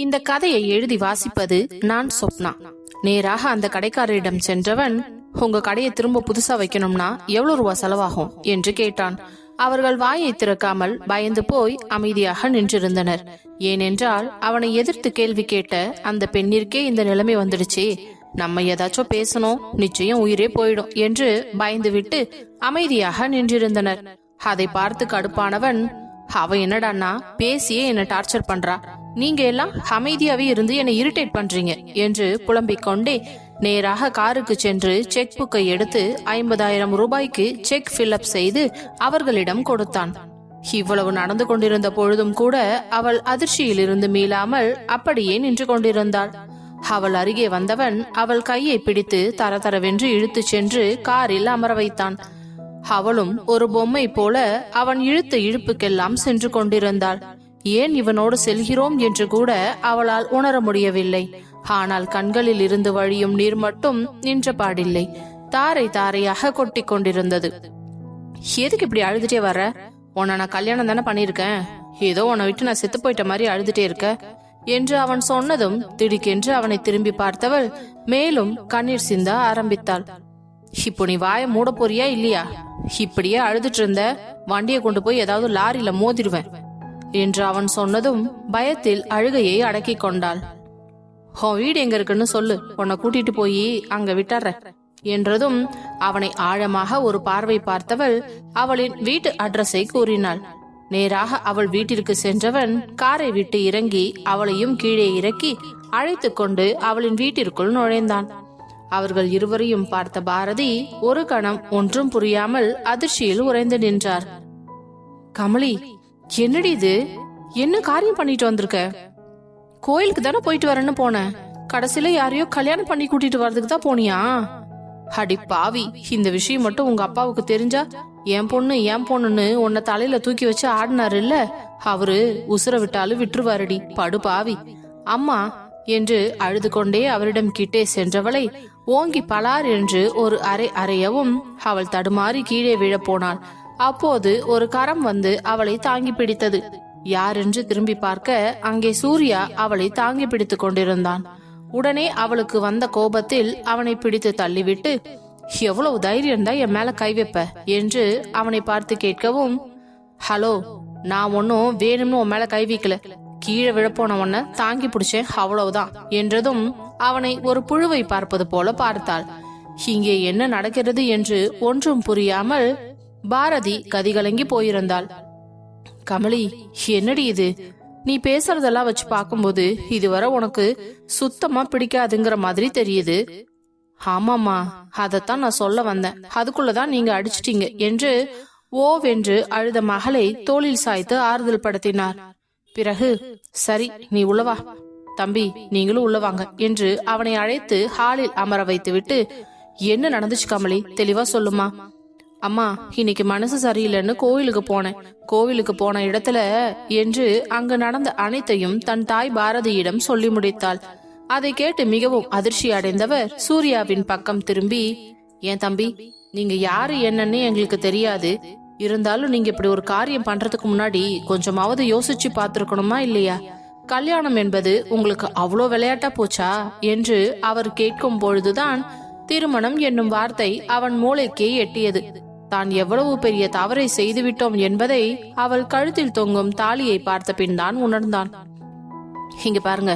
இந்த கதையை எழுதி வாசிப்பது நான் சொப்னா. நேராக அந்த கடைக்காரரிடம் சென்றவன் உங்க கடையை திரும்ப புதுசா வைக்கணும்னா எவ்வளவு ரூபா செலவாகும்? என்று கேட்டான். அவர்கள் வாயை திறக்காமல் பயந்து போய் அமைதியாக நின்றிருந்தனர். ஏனென்றால் அவனை எதிர்த்து கேள்வி கேட்ட அந்த பெண்ணிற்கே இந்த நிலைமை வந்துடுச்சே. நம்ம ஏதாச்சும் பேசணும் நிச்சயம் உயிரே போயிடும் என்று பயந்துவிட்டு அமைதியாக நின்றிருந்தனர். அதை பார்த்து கடுப்பானவன் அவ என்னடான்னா பேசியே என்ன டார்ச்சர் பண்றா. நீங்க எல்லாம் அமைதியாவே இருந்து என்னை இரிட்டேட் பண்றீங்க என்று புலம்பிக் கொண்டே நேராக காருக்கு சென்று செக் புக்கை எடுத்து ஐம்பதாயிரம் ரூபாய்க்கு செக் ஃபில்அப் செய்து அவர்களிடம் கொடுத்தான். இவ்வளவு நடந்து கொண்டிருந்த பொழுதும் கூட அவள் அதிர்ச்சியிலிருந்து மீளாமல் அப்படியே நின்று கொண்டிருந்தாள். அவள் அருகே வந்தவன் அவள் கையை பிடித்து தரதரவென்று இழுத்துச் சென்று காரில் அமர வைத்தான். அவளும் ஒரு பொம்மை போல அவன் இழுத்த இழுப்புக்கெல்லாம் சென்று கொண்டிருந்தாள். ஏன் இவனோடு செல்கிறோம் என்று கூட அவளால் உணர முடியவில்லை. ஆனால் கண்களில் இருந்து வழியும் நீர் மட்டும் நின்ற பாடில்லை. தாரை தாரையாக கொட்டி கொண்டிருந்தது. எதுக்கு இப்படி அழுதுட்டே வர்ற? உன்னை நான் கல்யாணம் தானே பண்ணிருக்கேன் ஏதோ உன்னை விட்டு நான் செத்து போயிட்ட மாதிரி அழுதுட்டே இருக்க. என்று அவன் சொன்னதும் திடுக்கென்று அவனை திரும்பி பார்த்தவள் மேலும் கண்ணீர் சிந்த ஆரம்பித்தாள். இப்போ நீ வாய மூட போறியா இல்லையா? இப்படியே அழுதுட்டு இருந்த வண்டியை கொண்டு போய் ஏதாவது லாரியில மோதிடுவேன். என்று அவன் சொன்னதும் பயத்தில் அழுகையை அடக்கிக் கொண்டாள். உன் வீடு எங்க இருக்குன்னு சொல்லு. உன்னை கூட்டிட்டு போய் அங்க விட்டுற என்றதும் அவனை ஆழமாக ஒரு பார்வை பார்த்தவள் அவளின் வீட்டு அட்ரஸை கூறினாள். நேராக அவள் வீட்டிற்கு சென்றவன் காரை விட்டு இறங்கி அவளையும் கீழே இறக்கி அழைத்து கொண்டு அவளின் வீட்டிற்குள் நுழைந்தான். அவர்கள் இருவரையும் பார்த்த பாரதி ஒரு கணம் ஒன்றும் புரியாமல் அதிர்ச்சியில் உறைந்து நின்றார். கமலி என்னடி இது? என்ன காரியம் பண்ணிட்டு வந்திருக்க? கோயிலுக்கு தானே போயிட்டு வரேன்னு போனேன். கடைசியில யாரையோ கல்யாணம் பண்ணி கூட்டிட்டு வர்றதுக்கு தான் போனியா? அடி பாவி இந்த விஷயம் மட்டும் உங்க அப்பாவுக்கு தெரிஞ்சா என் பொண்ணு என் பொண்ணுன்னு உன்னை தலையில தூக்கி வச்சு ஆடினாரு இல்ல அவரு உசுர விட்டாலும் விட்டுருவாருடி. படு பாவி. அம்மா என்று அழுது கொண்டே அவரிடம் கிட்டே சென்றவளை ஓங்கி பலார் என்று ஒரு அறை அறையவும் அவள் தடுமாறி கீழே விழப் போனாள். அப்போது ஒரு கரம் வந்து அவளை தாங்கி பிடித்தது. யாரென்று திரும்பி பார்க்க அங்கே சூர்யா அவளை தாங்கி பிடித்துக் கொண்டிருந்தான். உடனே அவளுக்கு வந்த கோபத்தில் அவனை பிடித்து தள்ளிவிட்டு எவ்வளவு தைரியம்தான் என் மேல கை வைப்ப? என்று அவனை பார்த்து கேட்கவும் ஹலோ நான் ஒன்னும் வேணும்னு உன் மேல கை வைக்கல. கீழே விழப்போன உன்ன தாங்கி பிடிச்சேன் அவ்வளவுதான். என்றதும் அவனை ஒரு புழுவை பார்ப்பது போல பார்த்தாள். இங்கே என்ன நடக்கிறது? என்று ஒன்றும் புரியாமல் பாரதி கதிகலங்கி போயிருந்தாள். கமலி என்னடி இது? நீ பேசுறதெல்லாம் வச்சு பார்க்கும்போது இதுவரை உனக்கு சுத்தமா பிடிக்காதுங்கிற மாதிரி தெரியுது. ஆமாமா அதத்தான் நான் சொல்ல வந்தேன். அதுக்குள்ளதான் நீங்க அடிச்சிட்டீங்க என்று ஓவென்று அழுத மகளை தோளில் சாய்த்து ஆறுதல் படுத்தினார். பிறகு சரி நீ உள்ளவா தம்பி நீங்களும் உள்ளவாங்க என்று அவனை அழைத்து ஹாலில் அமர வைத்துவிட்டு என்ன நடந்துச்சு கமலி? தெளிவா சொல்லுமா? அம்மா இன்னைக்கு மனசு சரியில்லைன்னு கோவிலுக்கு போனேன். கோவிலுக்கு போன இடத்துல என்று அங்கு நடந்த அனைத்தையும் தன் தாய் பாரதியிடம் சொல்லி முடித்தாள். அதை கேட்டு மிகவும் அதிர்ச்சி அடைந்தவர் சூர்யாவின் பக்கம் திரும்பி ஏன் தம்பி நீங்க யாரு என்னன்னு எங்களுக்கு தெரியாது. இருந்தாலும் நீங்க இப்படி ஒரு காரியம் பண்றதுக்கு முன்னாடி கொஞ்சமாவது யோசிச்சு பார்த்திருக்கணுமா இல்லையா? கல்யாணம் என்பது உங்களுக்கு அவ்வளோ விளையாட்டா போச்சா? என்று அவர் கேட்கும் பொழுதுதான் திருமணம் என்னும் வார்த்தை அவன் மூளைக்கே எட்டியது. தான் எவ்வளவு பெரிய தவறை செய்துவிட்டோம் என்பதை அவள் கழுத்தில் தொங்கும் தாலியை பார்த்த பின் தான் உணர்ந்தான். இங்க பாருங்க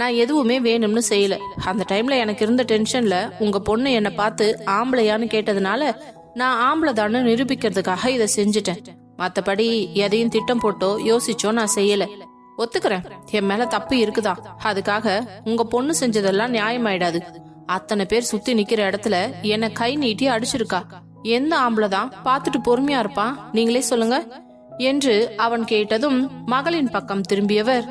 நான் எதுவுமே வேணும்னு செய்யல. அந்த டைம்ல எனக்கு இருந்த டென்ஷன்ல உங்க பொண்ணு என்ன பார்த்து ஆம்பளையான்னு கேட்டதுனால நான் ஆம்பளைதான்னு நிரூபிக்கிறதுக்காக இதை செஞ்சுட்டேன். மத்தபடி எதையும் திட்டம் போட்டோ யோசிச்சோ நான் செய்யல. ஒத்துக்கிறேன் என் மேல தப்பு இருக்குதான் அதுக்காக உங்க பொண்ணு செஞ்சதெல்லாம் நியாயமாயிடாது. அத்தனை பேர் சுத்தி நிக்கிற இடத்துல என்ன கை நீட்டி அடிச்சிருக்கா? எந்த ஆம்பளை தான் பார்த்துட்டு பொறுமையா இருப்பான் நீங்களே சொல்லுங்க. என்று அவன் கேட்டதும் மகளின் பக்கம் திரும்பியவர்.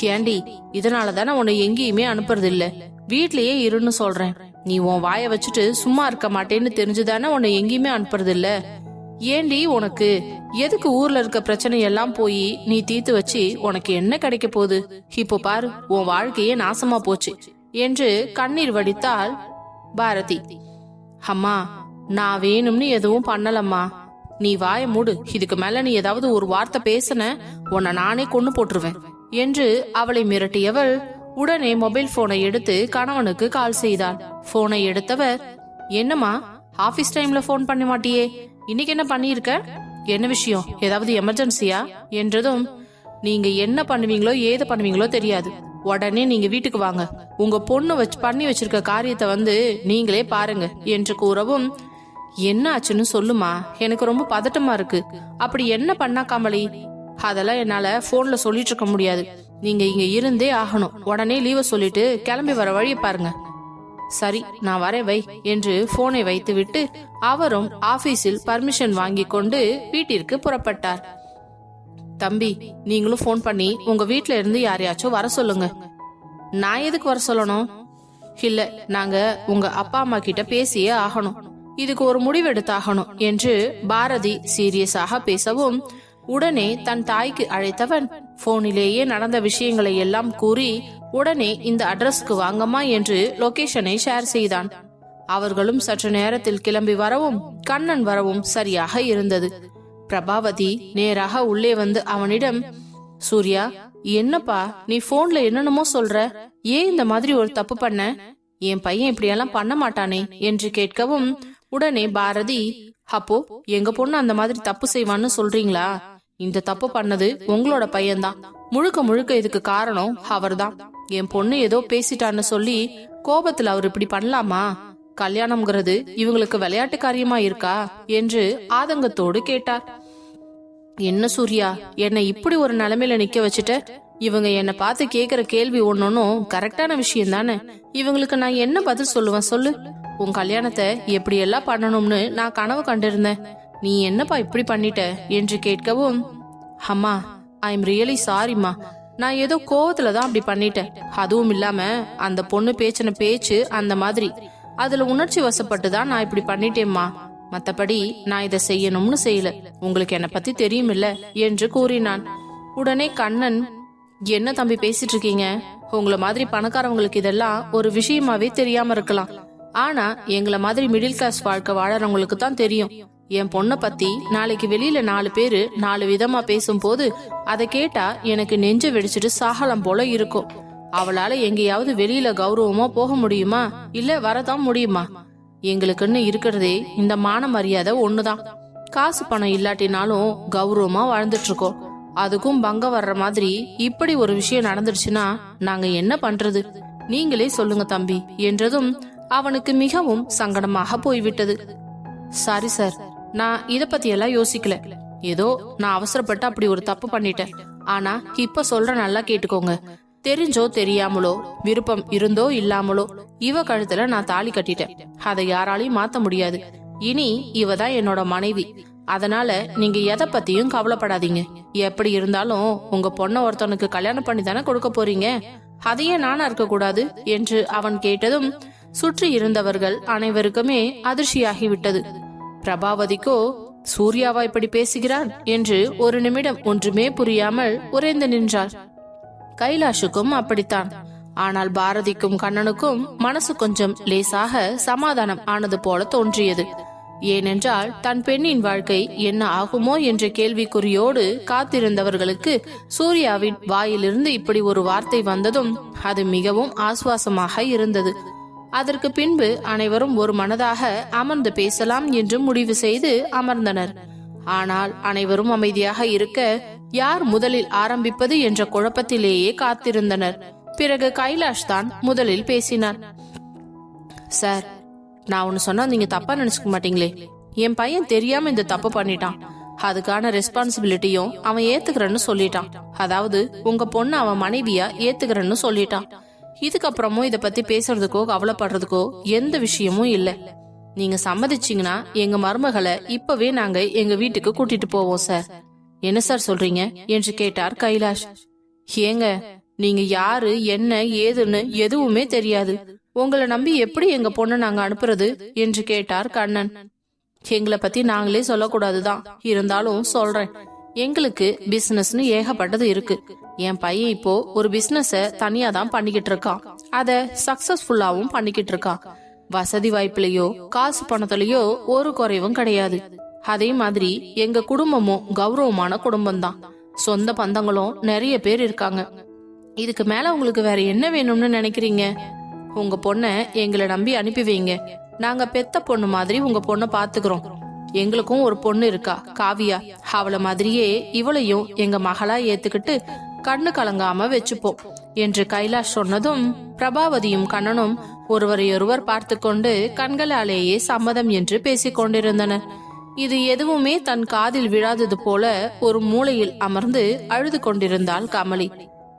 ஏண்டி இதனால தானே உன்னை எங்கேயுமே அனுப்புறது இல்ல வீட்லயே இருன்னு சொல்றேன். நீ உன் வாய வச்சுட்டு சும்மா இருக்க மாட்டேன்னு தெரிஞ்சுதானே உன்னை எங்கேயுமே அனுப்புறது இல்ல ஏண்டி உனக்கு? எதுக்கு ஊர்ல இருக்க பிரச்சனை எல்லாம் போய் நீ தீர்த்து வச்சு உனக்கு என்ன கிடைக்க போகுது? இப்போ பாரு உன் வாழ்க்கையே நாசமா போச்சு. என்று கண்ணீர் வடித்தாள் பாரதி. அம்மா நான் வேணும்னு எதுவும் பண்ணலம்மா. நீ வாய மூடு. இதுக்கு மேல நீ ஏதாவது ஒரு வார்த்தை பேசுன உன்னை நானே கொண்டு போட்டுருவேன் என்று அவளை மிரட்டியவள் உடனே மொபைல் போனை எடுத்து கணவனுக்கு கால் செய்தாள். போனை எடுத்தவர் என்னம்மா ஆபீஸ் டைம்ல ஃபோன் பண்ண மாட்டியே? இன்னைக்கு என்ன பண்ணியிருக்க? என்ன விஷயம்? ஏதாவது எமர்ஜென்சியா? என்றதும் நீங்க என்ன பண்ணுவீங்களோ ஏது பண்ணுவீங்களோ தெரியாது. உடனே நீங்க வீட்டுக்கு வாங்க. உங்க பொண்ணு வச்சு பண்ணி வச்சிருக்க காரியத்தை வந்து நீங்களே பாருங்க என்று கூறவும் என்ன ஆச்சுன்னு சொல்லுமா? எனக்கு ரொம்ப பதட்டமா இருக்கு. அப்படி என்ன பண்ணா கமலி? அதெல்லாம் என்னால போன்ல சொல்லிட்டு இருக்க முடியாது. நீங்க இங்க இருந்தே ஆகணும். உடனே லீவை சொல்லிட்டு கிளம்பி வர வழியை பாருங்க. சரி நான் வரேன் வை என்று போனை வைத்துவிட்டு அவரும் ஆபீஸில் பர்மிஷன் வாங்கி கொண்டு வீட்டிற்கு புறப்பட்டார். தம்பி நீங்களும் ஃபோன் பண்ணி உங்க வீட்ல இருந்து யாரையாச்சும் வர சொல்லுங்க. நான் எதுக்கு வர சொல்லணும்? இல்ல நாங்க உங்க அப்பா அம்மா கிட்ட பேசியே ஆகணும். இதுக்கு ஒரு முடிவெடுத்தாகணும் என்று பாரதி சீரியஸாக பேசவும் உடனே தன் தாய்க்கு அழைத்தவன் போனிலேயே நடந்த விஷயங்களை எல்லாம் கூறி உடனே இந்த அட்ரஸ்க்கு வாங்கம்மா என்று லொகேஷனை ஷேர் செய்தான். அவர்களும் சற்று நேரத்தில் கிளம்பி வரவும் கண்ணன் வரவும் சரியாக இருந்தது. பிரபாவதி நேராக உள்ளே வந்து அவனிடம் சூர்யா என்னப்பா நீ போன்ல என்னென்னமோ சொல்ற? ஏன் இந்த மாதிரி ஒரு தப்பு பண்ண? என் பையன் இப்படியெல்லாம் பண்ண மாட்டானே? என்று கேட்கவும் உடனே பாரதி அப்போ எங்க பொண்ணு அந்த மாதிரி தப்பு செய்வான்னு சொல்றீங்களா? இந்த தப்பு பண்ணது உங்களோட பையன்தான். முழுக்க முழுக்க இதுக்கு காரணம் அவர்தான். என் பொண்ணு ஏதோ பேசிட்டான்னு சொல்லி கோபத்துல அவர் இப்படி பண்ணலாமா? கல்யாணம்ங்கிறது இவங்களுக்கு விளையாட்டு காரியமா இருக்கா? என்று ஆதங்கத்தோடு கேட்டார். என்ன சூர்யா என்னை இப்படி ஒரு நிலைமையில நிக்க வச்சுட்ட? இவங்க என்ன பார்த்து கேக்குற கேள்வி ஒன்னொன்னும் கரெக்டான விஷயம் தானே இவங்களுக்கு நான் என்ன பதில் சொல்லுவேன் சொல்லு. உன் கல்யாணத்தை எப்படி எல்லாம் பண்ணணும்னு நான் கனவு கண்டிருந்தேன். நீ என்னப்பா இப்படி பண்ணிட்ட? என்று கேட்கவும் அம்மா ஐ எம் ரியலி சாரிம்மா நான் ஏதோ கோவத்துல தான் அப்படி பண்ணிட்டேன். அதுவும் இல்லாம அந்த பொண்ணு பேச்சின பேச்சு அந்த மாதிரி. அதுல உணர்ச்சி வசப்பட்டு தான் நான் இப்படி பண்ணிட்டேம்மா மத்தபடி நான் இதை செய்யணும்னு செய்யல. உங்களுக்கு என்ன பத்தி தெரியுமில்ல என்று கூறினான். உடனே கண்ணன் என்ன தம்பி பேசிட்டு இருக்கீங்க? உங்களை மாதிரி பணக்காரவங்களுக்கு இதெல்லாம் ஒரு விஷயமாவே தெரியாம இருக்கலாம். ஆனா எங்கள மாதிரி மிடில் கிளாஸ் வாழ்க்கை வாழறவங்களுக்கு தான் தெரியும். என் பொண்ண பத்தி நாளைக்கு வெளியில நாலு பேரு நாலு விதமா பேசும்போது அதை கேட்டா எனக்கு நெஞ்ச வெடிச்சிட்டு சாகலம் போல இருக்கும். அவளால எங்கேயாவது வெளியில கௌரவமா போக முடியுமா? இல்ல வரதான் முடியுமா? எங்களுக்குன்னு இருக்கிறதே இந்த மான மரியாதை ஒண்ணுதான். காசு பணம் இல்லாட்டினாலும் கௌரவமா வாழ்ந்துட்டு இருக்கோம் அதுக்கும் பங்கம் வர்ற மாதிரி இப்படி ஒரு விஷயம் நடந்துடுச்சுன்னா நாங்க என்ன பண்றது? நீங்களே சொல்லுங்க தம்பி என்றதும் அவனுக்கு மிகவும் சங்கடமாக போய்விட்டது. Sorry sir. நான் இத பத்தி எல்லாம் யோசிக்கல. ஏதோ நான் அவசரப்பட்டு அப்படி ஒரு தப்பு பண்ணிட்டேன். ஆனா இப்ப சொல்ற நல்லா கேட்டுக்கோங்க. தெரிஞ்சோ தெரியாமலோ விருப்பம் இருந்தோ இல்லாமலோ இவ கழுத்துல நான் தாலி கட்டிட்டேன். அதை யாராலையும் மாத்த முடியாது. இனி இவ தான் என்னோட மனைவி. அதனால நீங்க எதை பத்தியும் கவலைப்படாதீங்க. எப்படி இருந்தாலும் உங்க பொண்ண ஒருத்தனுக்கு கல்யாணம் பண்ணி தானே கொடுக்க போறீங்க? அதையே நானா இருக்க கூடாது என்று அவன் கேட்டதும் சுற்றி இருந்தவர்கள் அனைவருக்குமே அதிர்ச்சியாகிவிட்டது. பிரபாவதிக்கோ சூர்யாவா இப்படி பேசுகிறான்? என்று ஒரு நிமிடம் ஒன்றுமே புரியாமல் உறைந்து நின்றாள். கைலாஷுக்கும் அப்படித்தான். ஆனால் பாரதிக்கும் கண்ணனுக்கும் மனசு கொஞ்சம் லேசாக சமாதானம் ஆனது போல தோன்றியது. ஏனென்றால் தன் பெண்ணின் வாழ்க்கை என்ன ஆகுமோ என்ற கேள்விக்குறியோடு காத்திருந்தவர்களுக்கு சூர்யாவின் வாயிலிருந்து இப்படி ஒரு வார்த்தை வந்ததும் அது மிகவும் ஆசுவாசமாக இருந்தது. அதற்கு பின்பு அனைவரும் ஒரு மனதாக அமர்ந்து பேசலாம் என்று முடிவு செய்து அமர்ந்தனர். ஆனால் அனைவரும் அமைதியாக இருக்க யார் முதலில் ஆரம்பிப்பது என்ற குழப்பத்திலேயே காத்திருந்தனர். பிறகு கைலாஷ் தான் முதலில் பேசினார். சார் நான் ஒன்னு சொன்னா நீங்க தப்பா நினைச்சுக்க மாட்டீங்களே. என் பையன் தெரியாம இந்த தப்பு பண்ணிட்டான். அதுக்கான ரெஸ்பான்சிபிலிட்டியும் அவன் ஏத்துக்கிறேன்னு சொல்லிட்டான். அதாவது உங்க பொண்ணு அவன் மனைவியா ஏத்துக்கிறேன்னு சொல்லிட்டான். இதுக்கப்புறமும் இதை பத்தி பேசுறதுக்கோ கவலைப்படுறதுக்கோ எந்த விஷயமும் இல்லை. நீங்க சம்மதிச்சீங்கன்னா எங்க மருமகளை இப்பவே நாங்க எங்க வீட்டுக்கு கூட்டிட்டு போவோம் சார். என்ன சார் சொல்றீங்க? என்று கேட்டார் கைலாஷ். ஏங்க நீங்க யாரு என்ன ஏதுன்னு எதுவுமே தெரியாது. உங்களை நம்பி எப்படி எங்க பொண்ணை நாங்க அனுப்புறது? என்று கேட்டார் கண்ணன். எங்களை பத்தி நாங்களே சொல்லக்கூடாதுதான். இருந்தாலும் சொல்றேன். எங்களுக்கு பிசினஸ்னு ஏகப்பட்டது இருக்கு. என் பையன் இப்போ ஒரு பிசினஸ தனியா தான் பண்ணிக்கிட்டு இருக்கான். அத சக்சஸ்ஃபுல்லாவும் பண்ணிக்கிட்டு இருக்கான். வசதி வாய்ப்புலயோ காசு பணத்திலயோ ஒரு குறைவும் கிடையாது. அதே மாதிரி எங்க குடும்பமும் கௌரவமான குடும்பம் தான் சொந்த பந்தங்களும் நிறைய பேர் இருக்காங்க. இதுக்கு மேல உங்களுக்கு வேற என்ன வேணும்னு நினைக்கிறீங்க? உங்க பொண்ண எங்களை நம்பி அனுப்பி வைங்க. நாங்க பெத்த பொண்ணு மாதிரி உங்க பொண்ணை பாத்துக்கிறோம். எங்களுக்கும் ஒரு பொண்ணு இருக்கா காவியா. அவளை மாதிரியே இவளையும் எங்க மகளா ஏத்துக்கிட்டு கண்ணு கலங்காம வச்சுப்போம் என்று கைலாஷ் சொன்னதும் பிரபாவதியும் கண்ணனும் ஒருவரையொருவர் பார்த்து கொண்டு கண்களாலேயே சம்மதம் என்று பேசிக் கொண்டிருந்தனர். இது எதுவுமே தன் காதில் விழாதது போல ஒரு மூலையில் அமர்ந்து அழுது கொண்டிருந்தாள் கமலி.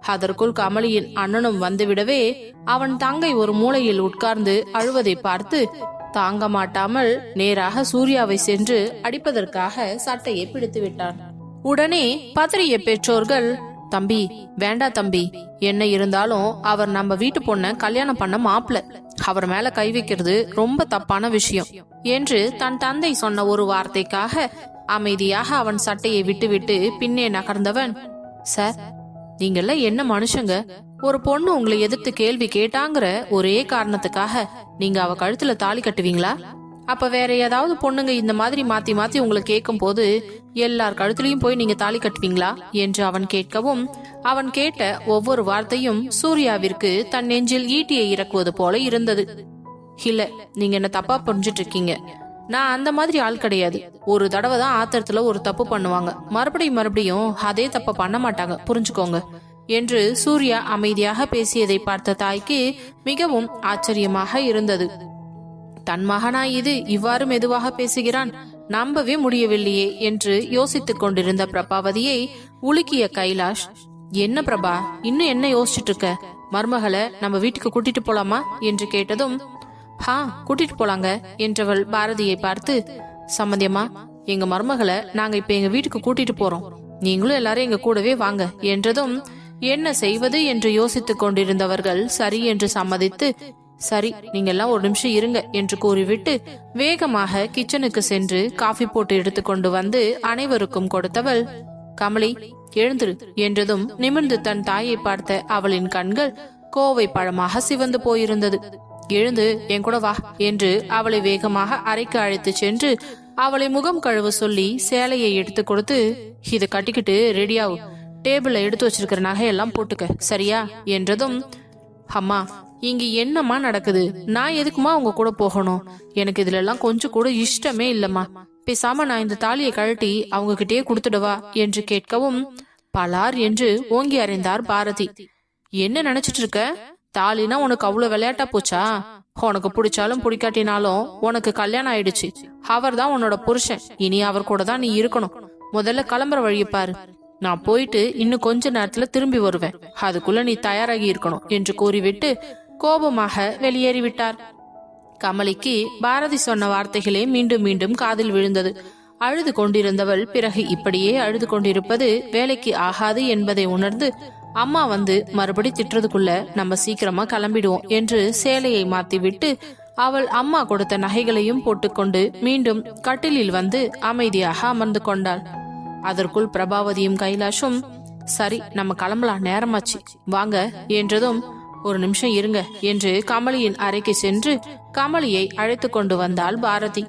அதற்குள் கமலியின் அண்ணனும் வந்துவிடவே அவன் தங்கை ஒரு மூலையில் உட்கார்ந்து அழுவதை பார்த்து தாங்க மாட்டாமல் நேராக சூர்யாவை சென்று அடிப்பதற்காக சட்டையை பிடித்து விட்டான் உடனே பதறிய பெற்றோர்கள் தம்பி வேண்டா தம்பி. என்ன இருந்தாலும் அவர் நம்ம வீட்டு பொண்ண கல்யாணம் பண்ண மாப்பிள அவர் மேல கை வைக்கிறது ரொம்ப தப்பான விஷயம் என்று தன் தந்தை சொன்ன ஒரு வார்த்தைக்காக அமைதியாக அவன் சட்டையை விட்டுவிட்டு பின்னே நகர்ந்தவன் சார் நீங்கெல்லாம் என்ன மனுஷங்க? ஒரு பொண்ணு உங்களை எதிர்த்து கேள்வி கேட்டாங்கிற ஒரே காரணத்துக்காக நீங்க அவ கழுத்துல தாலி கட்டுவீங்களா? அப்ப வேற ஏதாவது பொண்ணுங்க இந்த மாதிரி மாத்தி மாத்தி உங்களை கேட்கும் போது எல்லார் கழுத்துலயும் போய் நீங்க தாலி கட்டுவீங்களா? என்று அவன் கேட்கவும் அவன் கேட்ட ஒவ்வொரு வார்த்தையும் சூர்யாவிற்கு தன் நெஞ்சில் ஈட்டியை இறக்குவது போல இருந்தது. இல்ல நீங்க என்ன தப்பா புரிஞ்சிட்டு இருக்கீங்க நான் அந்த மாதிரி ஆள் கிடையாது. ஒரு தடவை தான் ஆத்திரத்துல ஒரு தப்பு பண்ணுவாங்க. மறுபடியும் மறுபடியும் அதே தப்ப பண்ண மாட்டாங்க. புரிஞ்சுக்கோங்க. என்று சூர்யா அமைதியாக பேசியதை பார்த்த தாய்க்கு மிகவும் ஆச்சரியமாக இருந்தது. தன் மகனாய் இது இவ்வாறு மெதுவாக பேசுகிறான் நம்பவே முடியவில்லையே என்று யோசித்துக் கொண்டிருந்த பிரபாவதியை உலுக்கிய கைலாஷ் என்ன பிரபா இன்னும் என்ன யோசிச்சுட்டு இருக்க மருமகளை நம்ம வீட்டுக்கு கூட்டிட்டு போலாமா? என்று கேட்டதும் ஹா கூட்டிட்டு போலாங்க என்றவள் பாரதியை பார்த்து சம்மந்தியம்மா எங்க மருமகளை நாங்க இப்ப எங்க வீட்டுக்கு கூட்டிட்டு போறோம். நீங்களும் எல்லாரும் எங்க கூடவே வாங்க என்றதும் என்ன செய்வது? என்று யோசித்துக் கொண்டிருந்தவர்கள் சரி என்று சம்மதித்து சரி நீங்க எல்லாம் ஒரு நிமிஷம் இருங்க என்று கூறிவிட்டு வேகமாக கிச்சனுக்கு சென்று காஃபி போட்டு எடுத்துக்கொண்டு வந்து அனைவருக்கும் கொடுத்தவள் கமலி எழுந்திரு என்றதும் நிமிர்ந்து தன் தாயை பார்த்த அவளின் கண்கள் கோவை பழமாக சிவந்து போயிருந்தது. எழுந்து என் கூட வா என்று அவளை வேகமாக அறைக்கு அழைத்து சென்று அவளை முகம் கழுவ சொல்லி சேலையை எடுத்து கொடுத்து இதை கட்டிக்கிட்டு ரெடியாகும் டேபிள்ல எடுத்து வச்சிருக்கிற நகையெல்லாம் போட்டுக்க சரியா? என்றதும் அம்மா இங்க என்னம்மா நடக்குது? நான் எதுக்குமா உங்க கூட போகணும்? எனக்கு இதுல எல்லாம் கொஞ்சம் கூட இஷ்டமே இல்லம்மா. பேசாம நான் இந்த தாலியை கழட்டி அவங்க கிட்டயே கொடுத்துடவா என்று கேட்கவும் பலார் என்று ஓங்கி அறிந்தார் பாரதி. என்ன நினைச்சிட்டு இருக்க? தாலினா உனக்கு அவ்வளவு விளையாட்டா போச்சா? உனக்கு பிடிச்சாலும் பிடிக்காட்டினாலும் உனக்கு கல்யாணம் ஆயிடுச்சு. அவர் தான் உன்னோட புருஷன். இனி அவர் கூட தான் நீ இருக்கணும். முதல்ல கிளம்புற வழியை பாரு. நான் போயிட்டு இன்னும் கொஞ்ச நேரத்துல திரும்பி வருவேன். அதுக்குள்ள நீ தயாராகி இருக்கணும் என்று கூறிவிட்டு கோபமாக வெளியேறிவிட்டார். கமலிக்கு பாரதி சொன்ன வார்த்தைகளே மீண்டும் மீண்டும் காதில் விழுந்தது. அழுது கொண்டிருந்தவள் பிறகு இப்படியே அழுது கொண்டிருப்பது வேலைக்கு ஆகாது என்பதை உணர்ந்து அம்மா வந்து மறுபடி திட்டுறதுக்குள்ள நம்ம சீக்கிரமா கிளம்பிடுவோம் என்று சேலையை மாத்திவிட்டு அவள் அம்மா கொடுத்த நகைகளையும் போட்டுக்கொண்டு மீண்டும் கட்டிலில் வந்து அமைதியாக அமர்ந்து கொண்டாள். அதற்குள் பிரபாவதியும் கைலாஷும் சரி நம்ம கிளம்பலாம் நேரமாச்சு. வாங்க என்றதும் ஒரு நிமிஷம் இருங்க என்று கமலியின் அறைக்கு சென்று கமலியை அழைத்து கொண்டு வந்தாள் பாரதி.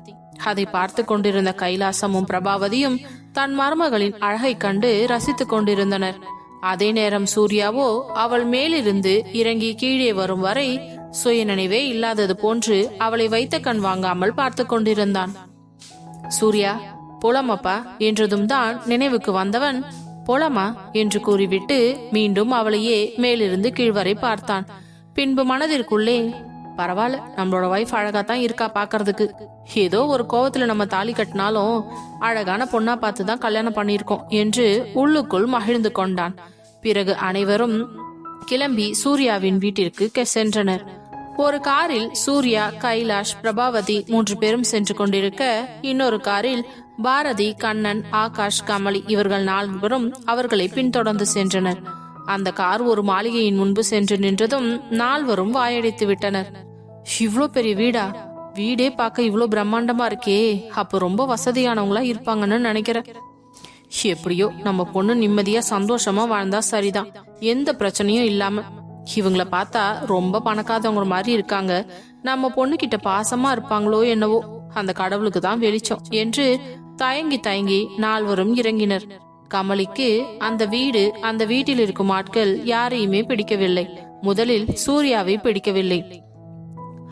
அதை பார்த்து கொண்டிருந்த கைலாசமும் பிரபாவதியும் தன் மருமகளின் அழகை கண்டு ரசித்துக் கொண்டிருந்தனர். அதே நேரம் சூர்யாவோ அவள் மேலிருந்து இறங்கி கீழே வரும் வரை சுயநினைவே இல்லாதது போன்று அவளை வைத்த கண் வாங்காமல் பார்த்து கொண்டிருந்தான். சூர்யா புலமப்பா என்றதும் தான் நினைவுக்கு வந்தவன் போலாமா? என்று கூறிவிட்டு மீண்டும் அவளையே மேலிருந்து கீழ்வரை பார்த்தான். பின்பு மனதிற்குள்ளே பரவாயில்ல நம்மளோட வைஃப் அழகா தான் இருக்கா பாக்குறதுக்கு ஏதோ ஒரு கோவத்துல நம்ம தாலி கட்டினாலும் அழகான பொண்ணா பார்த்து தான் கல்யாணம் பண்ணியிருக்கோம் என்று உள்ளுக்குள் மகிழ்ந்து கொண்டான். பிறகு அனைவரும் கிளம்பி சூர்யாவின் வீட்டிற்கு கெ- சென்றனர். ஒரு காரில் சூர்யா கைலாஷ் பிரபாவதி மூன்று பேரும் சென்று கொண்டிருக்க இன்னொரு காரில் பாரதி கண்ணன் ஆகாஷ் கமலி இவர்கள் நால்வரும் அவர்களை பின்தொடர்ந்து சென்றனர். அந்த கார் ஒரு மாளிகையின் முன்பு சென்று நின்றதும் நால்வரும் வாயடித்து விட்டனர். இவ்வளோ பெரிய வீடா? வீடே பார்க்க இவ்வளோ பிரம்மாண்டமா இருக்கே. அப்ப ரொம்ப வசதியானவங்களா இருப்பாங்கன்னு நினைக்கிறேன் எப்படியோ நம்ம பொண்ணு நிம்மதியா சந்தோஷமா வாழ்ந்தா சரிதான். எந்த பிரச்சனையும் இல்லாம. இவங்கள பார்த்தா ரொம்ப பணக்காதவங்க மாதிரி இருக்காங்க. நம்ம பொண்ணு கிட்ட பாசமா இருப்பாங்களோ என்னவோ. அந்த கடவுளுக்கு தான் வெளிச்சம் என்று தயங்கி தயங்கி நால்வரும் இறங்கினர். கமலிக்கு அந்த வீடு அந்த வீட்டில் இருக்கும் ஆட்கள் யாரையுமே பிடிக்கவில்லை. முதலில் சூர்யாவை பிடிக்கவில்லை.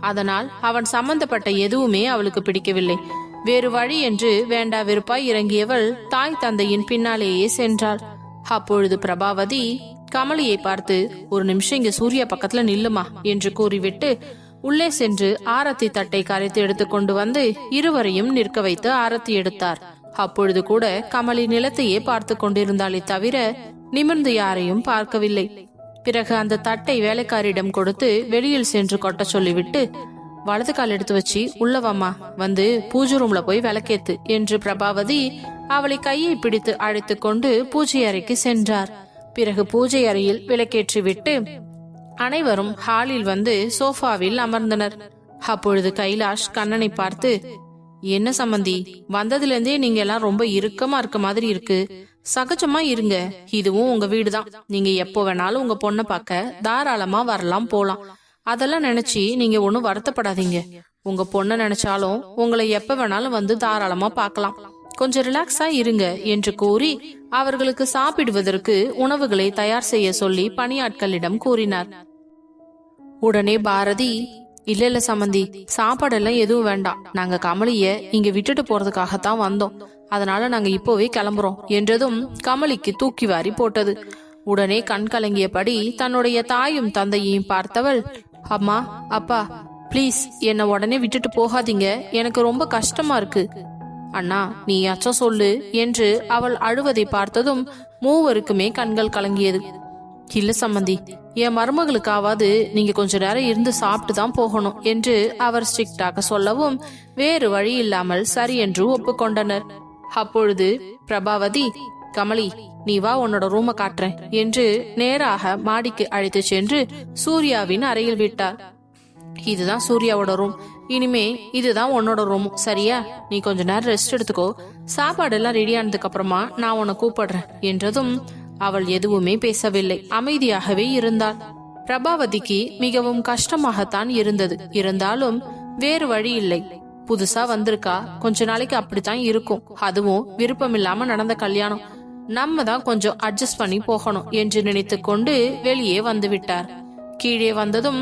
அதனால் அவன் சம்பந்தப்பட்ட எதுவுமே அவளுக்கு பிடிக்கவில்லை. வேறு வழி என்று வேண்டா வெறுப்பாய் இறங்கியவள் தாய் தந்தையின் பின்னாலேயே சென்றாள். அப்பொழுது பிரபாவதி கமலியை பார்த்து ஒரு நிமிஷம் இங்க சூர்யா பக்கத்துல நில்லுமா? என்று கூறிவிட்டு உள்ளே சென்று ஆரத்தி தட்டை கரைத்து எடுத்து கொண்டு வந்து இருவரையும் நிற்க வைத்து ஆரத்தி எடுத்தார். அப்பொழுது கூட கமலி நிலத்தையே பார்த்து கொண்டிருந்தாளே தவிர நிமிர்ந்து யாரையும் பார்க்கவில்லை. பிறகு அந்த தட்டை வேலைக்காரியிடம் கொடுத்து வெளியில் சென்று கொட்ட சொல்லிவிட்டு வலது கால் எடுத்து வச்சு உள்ளவம்மா வந்து பூஜை ரூம்ல போய் விளக்கேத்து என்று பிரபாவதி அவளை கையை பிடித்து அழைத்து கொண்டு பூஜை அறைக்கு சென்றார். பிறகு பூஜை அறையில் விளக்கேற்றி விட்டு அனைவரும் ஹாலில் வந்து சோஃபாவில் அமர்ந்தனர். அப்பொழுது கைலாஷ் கண்ணனை பார்த்து என்ன சம்பந்தி வந்ததுலேருந்தே நீங்க எல்லாம் ரொம்ப இறுக்கமா இருக்க மாதிரி இருக்கு. சகஜமா இருங்க. இதுவும் உங்க வீடுதான். நீங்க எப்போ வேணாலும் உங்க பொண்ணை பார்க்க தாராளமா வரலாம் போலாம். அதெல்லாம் நினைச்சு நீங்க ஒன்னும் வருத்தப்படாதீங்க. உங்க பொண்ணை நினைச்சாலும் உங்களை எப்ப வேணாலும் வந்து தாராளமா பார்க்கலாம். கொஞ்சம் ரிலாக்ஸா இருங்க என்று கூறி அவர்களுக்கு சாப்பிடுவதற்கு உணவுகளை தயார் செய்ய சொல்லி பணியாட்களிடம் கூறினார். உடனே பாரதி இல்ல இல்ல சம்மந்தி சாப்பாடெல்லாம் எதுவும் வேண்டாம். நாங்க கமலிய இங்க விட்டுட்டு போறதுக்காகத்தான் வந்தோம். அதனால நாங்க இப்போவே கிளம்புறோம் என்றதும் கமலிக்கு தூக்கி வாரி போட்டது. உடனே கண் கலங்கியபடி தன்னுடைய தாயும் தந்தையையும் பார்த்தவள் அம்மா அப்பா ப்ளீஸ் என்னை உடனே விட்டுட்டு போகாதீங்க. எனக்கு ரொம்ப கஷ்டமா இருக்கு. அண்ணா நீயாச்சும் சொல்லு என்று அவள் அழுவதை பார்த்ததும் மூவருக்குமே கண்கள் கலங்கியது. இல்ல சம்மந்தி என் மருமகளுக்காவது நீங்க கொஞ்ச நேரம் இருந்து சாப்பிட்டு தான் போகணும் என்று அவர் ஸ்ட்ரிக்டாக சொல்லவும் வேறு வழி இல்லாமல் சரி என்று ஒப்புக்கொண்டனர். அப்பொழுது பிரபாவதி கமலி நீ வா உன்னோட ரூமை காட்டுறேன் என்று நேராக மாடிக்கு அழைத்து சென்று சூர்யாவின் அறையில் விட்டார். இதுதான் சூர்யாவோட ரூம் இனிமே இதுதான் உன்னோட ரூம் சரியா? நீ கொஞ்ச நேரம் ரெஸ்ட் எடுத்துக்கோ. சாப்பாடு எல்லாம் ரெடி ஆனதுக்கு அப்புறமா நான் உன்னை கூப்பிடுறேன் என்றதும் அவள் எதுவுமே பேசவில்லை. அமைதியாகவே இருந்தாள். பிரபாவதிக்கு மிகவும் கஷ்டமாகத்தான் இருந்தது. இருந்தாலும் வேறு வழி இல்லை. புதுசா வந்திருக்கா? கொஞ்ச நாளைக்கு அப்படித்தான் இருக்கும். அதுவும் விருப்பம் இல்லாம நடந்த கல்யாணம். நம்ம தான் கொஞ்சம் அட்ஜஸ்ட் பண்ணி போகணும் என்று நினைத்து கொண்டு வெளியே வந்து விட்டார். கீழே வந்ததும்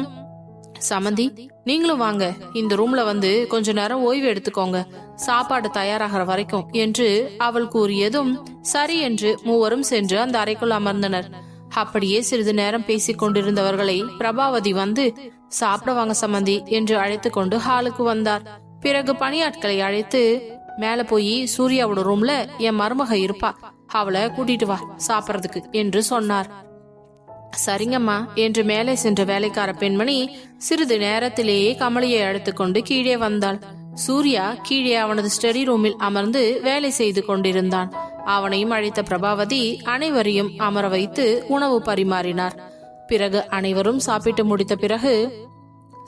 சமந்தி நீங்களும் வாங்க. இந்த ரூம்ல வந்து கொஞ்ச நேரம் ஓய்வு எடுத்துக்கோங்க. சாப்பாடு தயாராகிற வரைக்கும் என்று அவள் கூறியதும் சரி என்று மூவரும் சென்று அந்த அறைக்குள் அமர்ந்தனர். அப்படியே சிறிது நேரம் பேசிக் கொண்டிருந்தவர்களை பிரபாவதி வந்து சாப்பிட வாங்க சம்மந்தி என்று அழைத்து கொண்டு ஹாலுக்கு வந்தார். பிறகு பணியாட்களை அழைத்து மேல போய் சூர்யாவோட ரூம்ல என் மருமக இருப்பா. அவளை கூட்டிட்டு வா சாப்பிடறதுக்கு என்று சொன்னார். சரிங்கம்மா என்று மேலே சென்ற வேலைக்கார பெண்மணி சிறிது நேரத்திலேயே கமலியை அழைத்துக்கொண்டு கீழே வந்தாள். சூர்யா கீழே அவனது ஸ்டடி ரூமில் அமர்ந்து வேலை செய்து கொண்டிருந்தான். அவனையும் அழைத்த பிரபாவதி அனைவரையும் அமர வைத்து உணவு பரிமாறினார். பிறகு அனைவரும் சாப்பிட்டு முடித்த பிறகு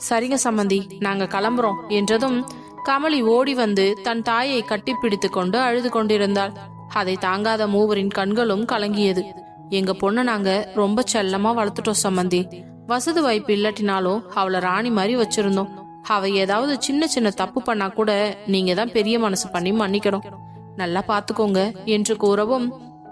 சரிங்க சம்மந்தி நாங்க கிளம்புறோம் என்றதும் கமலி ஓடி வந்து தன் தாயை கட்டிப்பிடித்து கொண்டு அழுது கொண்டிருந்தாள். அதை தாங்காத மூவரின் கண்களும் கலங்கியது. எங்க பொண்ணை நாங்க ரொம்ப செல்லமா வளர்த்துட்டோம் சம்மந்தி. வசதி வாய்ப்பு இல்லாட்டினாலும் அவளை ராணி மாதிரி வச்சிருந்தோம். அவ ஏதாவது சின்ன சின்ன தப்பு பண்ணா கூட நீங்க தான் பெரிய மனசு பண்ணி மன்னிக்கணும். நல்லா பாத்துக்கோங்க. என்று கூறவும்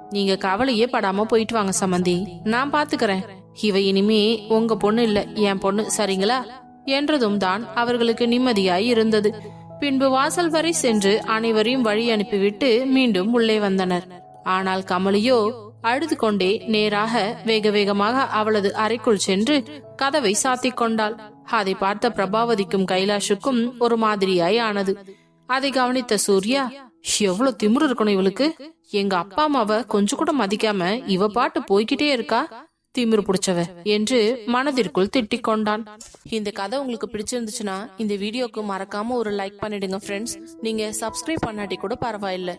நீங்க கவலையே படாம போயிட்டு வாங்க சம்மந்தி. நான் பாத்துக்கிறேன். இவ இனிமே உங்க பொண்ணு இல்ல. என் பொண்ணு சரிங்களா? என்றதும் தான் அவர்களுக்கு நிம்மதியாய் இருந்தது. பின்பு வாசல் வரை சென்று அனைவரையும் வழி அனுப்பிவிட்டு மீண்டும் உள்ளே வந்தனர். ஆனால் கமலியோ அழுது கொண்டே நேராக வேக வேகமாக அவளது அறைக்குள் சென்று கதவை சாத்திக் கொண்டாள். அதை பார்த்த பிரபாவதிக்கும் கைலாஷுக்கும் ஒரு மாதிரியாய் ஆனது. அதை கவனித்த சூர்யா எவ்வளவு திமிரு இருக்கணும் இவளுக்கு? எங்க அப்பா அம்மாவ கொஞ்சம் கூட மதிக்காம இவ பாட்டு போய்கிட்டே இருக்கா? திமிரு பிடிச்சவ என்று மனதிற்குள் திட்டிக் கொண்டான். இந்த கதை உங்களுக்கு பிடிச்சிருந்துச்சுன்னா இந்த வீடியோக்கு மறக்காம ஒரு லைக் பண்ணிடுங்க ஃப்ரெண்ட்ஸ் நீங்க சப்ஸ்கிரைப் பண்ணாட்டி கூட பரவாயில்லை.